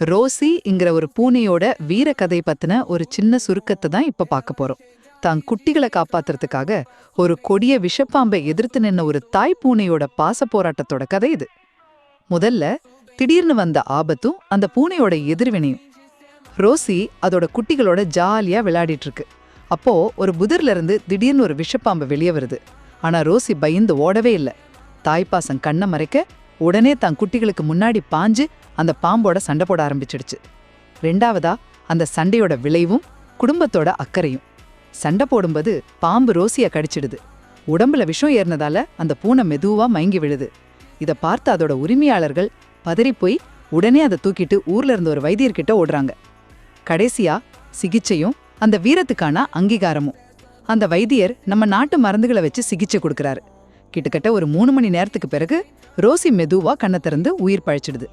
ரோசிங்கிற ஒரு பூனையோட வீர கதை பத்தின ஒரு சின்ன சுருக்கத்தை தான் இப்ப பார்க்க போறோம். தான் குட்டிகளை காப்பாத்துறதுக்காக ஒரு கொடிய விஷப்பாம்பை எதிர்த்து நின்ன ஒரு தாய் பூனையோட பாச போராட்டத்தோட கதை இது. முதல்ல திடீர்னு வந்த ஆபத்தும் அந்த பூனையோட எதிர்வினையும். ரோசி அதோட குட்டிகளோட ஜாலியா விளையாடிட்டு இருக்கு அப்போ ஒரு புதிர்ல இருந்து திடீர்னு ஒரு விஷப்பாம்பு வெளியே வருது. ஆனா ரோசி பயந்து ஓடவே இல்லை. தாய்ப்பாசம் கண்ணை மறைக்க உடனே தன் குட்டிகளுக்கு முன்னாடி பாஞ்சு அந்த பாம்போட சண்டை போட ஆரம்பிச்சிடுச்சு. ரெண்டாவதா அந்த சண்டையோட விளைவும் குடும்பத்தோட அக்கறையும். சண்டை போடும்போது பாம்பு ரோசியை கடிச்சிடுது. உடம்புல விஷம் ஏறினதால அந்த பூனை மெதுவா மயங்கி விழுது. இத பார்த்து அதோட உரிமையாளர்கள் பதறி போய் உடனே அதை தூக்கிட்டு ஊர்ல இருந்த ஒரு வைத்தியர்கிட்ட ஓடுறாங்க. கடைசியா சிகிச்சையும் அந்த வீரத்துக்கான அங்கீகாரமும். அந்த வைத்தியர் நம்ம நாட்டு மருந்துகளை வச்சு சிகிச்சை கொடுக்கறாரு. கிட்டத்தட்ட ஒரு மூணு மணி நேரத்துக்கு பிறகு ரோசி மெதுவா கண்ணை திறந்து உயிர் பழிச்சிடுது.